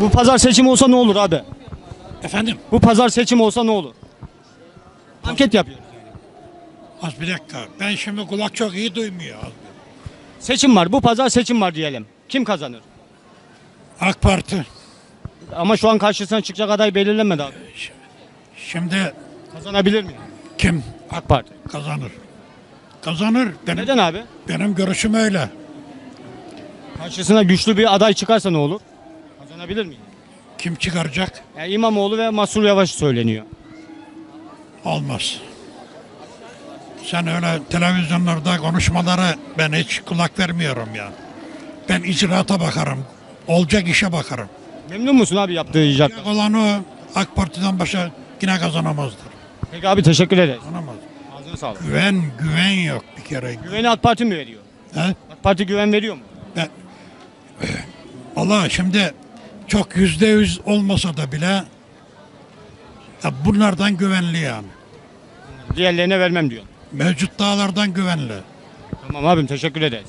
Bu pazar seçim olsa ne olur abi? Efendim? Bu pazar seçim olsa ne olur? Anket yapıyoruz. Az bir dakika. Ben şimdi kulak çok iyi duymuyor. Seçim var. Bu pazar seçim var diyelim. Kim kazanır? AK Parti. Ama şu an karşısına çıkacak aday belirlenmedi abi. Şimdi Kazanabilir mi? kim AK Parti. kazanır? Kazanır. Benim, Neden abi? benim görüşüm öyle. Karşısına güçlü bir aday çıkarsa ne olur? Kazanabilir mi? Kim çıkaracak? Yani İmamoğlu ve Mansur Yavaş söyleniyor. Olmaz. Sen öyle televizyonlarda konuşmalara ben hiç kulak vermiyorum ya. Ben icraata bakarım. Olacak işe bakarım. Memnun musun abi yaptığı? Olacak olan o AK Parti'den başka yine kazanamazdır. Peki abi teşekkür ederiz. Kazanamaz. Ağzına sağlık. Güven, güven yok bir kere. Güveni AK Parti mi veriyor? He? AK Parti güven veriyor mu? Ben, Allah şimdi çok yüzde yüz olmasa da bile ya bunlardan güvenli yani. Diğerlerine vermem diyor. Mevcut dağlardan güvenli. Tamam abim teşekkür ederiz.